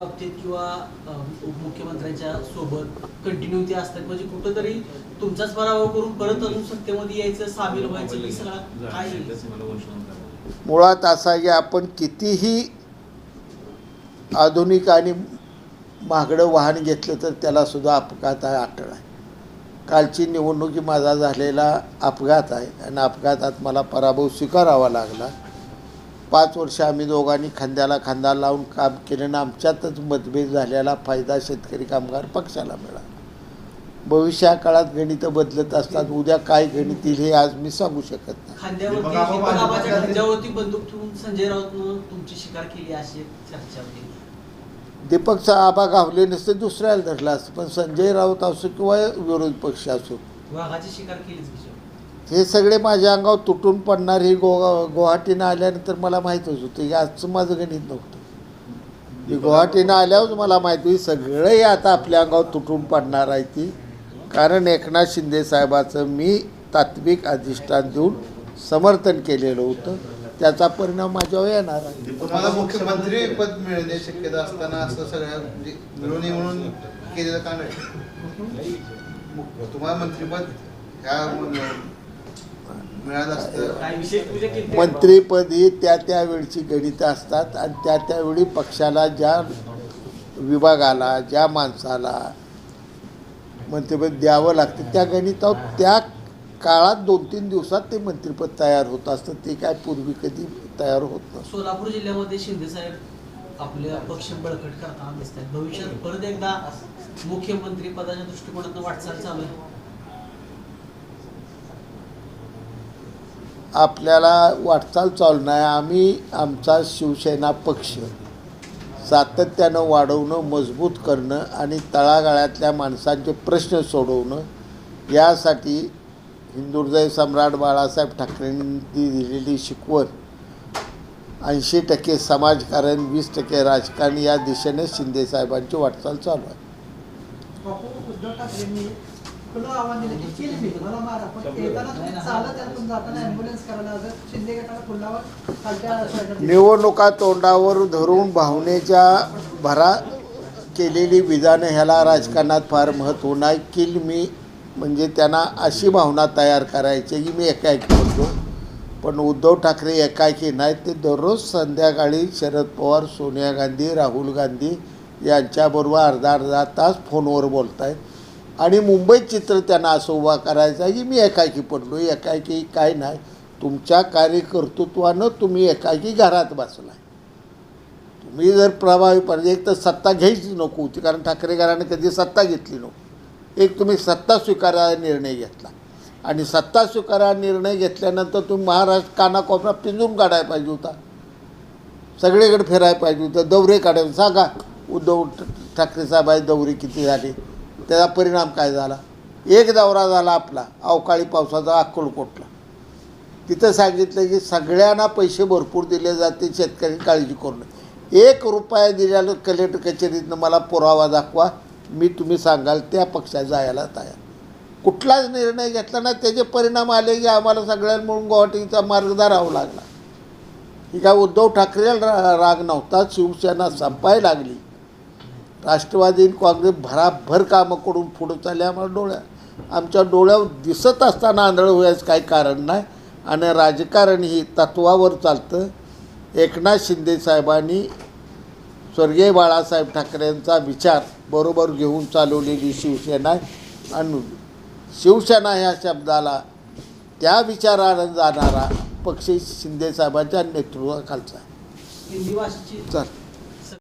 बाबतीत किंवा उपमुख्यमंत्र्यांच्या सोबत कंटिन्युटी असतात. म्हणजे कुठंतरी तुमचाच पराभव करून परत अजून सत्तेमध्ये यायचं सामील व्हायचं की सगळं काय मुळात असा की आपण कितीही आधुनिक आणि महागडं वाहन घेतलं तर त्याला सुद्धा अपघात आहे अटळ आहे. कालची निवडणुकी माझा झालेला अपघात आहे आणि अपघातात मला पराभव स्वीकारावा लागला. पाच वर्ष आम्ही दोघांनी खांद्याला खांदा लावून काम केलं आणि आमच्यातच मतभेद झालेला फायदा शेतकरी कामगार पक्षाला मिळाला. भविष्या काळात गणितं बदलत असतात उद्या काय गणित येईल हे आज मी सांगू शकत नाही. केली दीपकचा आबा गावले नसते दुसऱ्याला धरला असतं. पण संजय राऊत असो किंवा विरोधी पक्ष असो. वाघाची शिकार केलीच की. शेवटी. हे सगळे माझ्या अंगावर तुटून पडणार हे गो गुवाहाटीनं आल्यानंतर मला माहीतच होतं की आजचं माझं गणित नव्हतं. हे गुवाहाटीनं आल्यावर मला माहिती होती सगळं हे आता आपल्या अंगावर तुटून पडणार आहे ती. कारण एकनाथ शिंदे साहेबाचं मी तात्विक अधिष्ठान देऊन समर्थन केलेलं होतं. त्याचा परिणाम माझ्यावर येणार आहे. तुम्हाला मुख्यमंत्री पद मिळणे शक्यता असताना असं सगळ्या मिळून ये म्हणून केलेलं का नाही? तुम्हाला मंत्रीपद ह्या मिळालं असतं. काय विशेष पूजा केली मंत्रीपद ही त्या त्यावेळची गणितं असतात आणि त्या त्यावेळी पक्षाला ज्या विभागाला ज्या माणसाला मंत्रिपद द्यावं लागतं त्या गणितावर त्या काळात दोन तीन दिवसात ते मंत्रिपद तयार होत असतं. ते काय पूर्वी कधी तयार होत नसतं सोलापूर जिल्ह्यामध्ये शिंदे साहेब आपल्या पक्ष बळकट करताना दिसतात भविष्यात परत एकदा मुख्यमंत्री पदाच्या दृष्टिकोनातून वाटचाल चालू आहे. आपल्याला वाटचाल चालू नाही. आम्ही आमचा शिवसेना पक्ष सातत्यानं वाढवणं मजबूत करणं आणि तळागाळातल्या माणसांचे प्रश्न सोडवणं यासाठी हिंदुहृदय सम्राट बाळासाहेब ठाकरेंनी दिलेली शिकवण ऐंशी टक्के समाजकारण वीस टक्के राजकारण या दिशेने शिंदेसाहेबांची वाटचाल चालू आहे. खुलं आव्हान दिलं की किल मी. मला मारा. पण येताना तुम्ही चालत त्यातून जाताना ॲम्ब्युलन्स करायला लागत शिंदे गटाला खालच्या साईडला निवडणुका तोंडावर धरून भावनेच्या भरा केलेली विधानं ह्याला राजकारणात फार महत्त्व नाही. किल मी म्हणजे त्यांना अशी भावना तयार करायची की मी एकाएकी बोलतो. पण उद्धव ठाकरे एकाएकी नाहीत. ते दररोज संध्याकाळी शरद पवार सोनिया गांधी राहुल गांधी यांच्याबरोबर अर्धा अर्धा तास फोनवर बोलत आहेत आणि मुंबईत चित्र त्यांना असं उभा करायचं आहे की मी एकाएकी पडलो एकाएकी काय नाही. तुमच्या कार्यकर्तृत्वानं तुम्ही एकाकी घरात बसला तुम्ही जर प्रभावी पाहिजे एक तर सत्ता घ्यायची नको होती कारण ठाकरे घराने कधी सत्ता घेतली नको एक तुम्ही सत्ता स्वीकारायला निर्णय घेतला. आणि सत्ता स्वीकारा निर्णय घेतल्यानंतर तुम्ही महाराष्ट्र कानाकोपरा पिंजून काढायला पाहिजे होता. सगळीकडे फिरायला पाहिजे होतं. दौरे काढायला सांगा उद्धव ठाकरे साहेब दौरे किती झाले? त्याचा परिणाम काय झाला? एक दौरा झाला आपला. अवकाळी पावसाचा अक्कलकोटला तिथं सांगितलं की सगळ्यांना पैसे भरपूर दिले जाते शेतकरी काळजी करू नये. एक रुपया दिल्यानं कलेक्टर कचेरीतनं मला पुरावा दाखवा. मी तुम्ही सांगाल त्या पक्षात जायला तयार. कुठलाच निर्णय घेतला ना त्याचे परिणाम आले की आम्हाला सगळ्यांना मिळून गुवाहाटीचा मार्ग धरावा लागला. ही काय उद्धव ठाकरेला रा राग नव्हता? शिवसेना संपाय लागली. राष्ट्रवादी काँग्रेस भराभर कामं करून पुढं चालले आम्हाला डोळ्या. आमच्या डोळ्यावर दिसत असताना आंधळ व्हायचं काही कारण नाही. आणि राजकारण ही तत्वावर चालतं. एकनाथ शिंदे साहेबांनी स्वर्गीय बाळासाहेब ठाकरेंचा विचार बरोबर घेऊन चालवलेली शिवसेना आहे आणि शिवसेना ह्या शब्दाला त्या विचारानं जाणारा पक्ष शिंदे साहेबांच्या नेतृत्वाखालचा आहे. चल.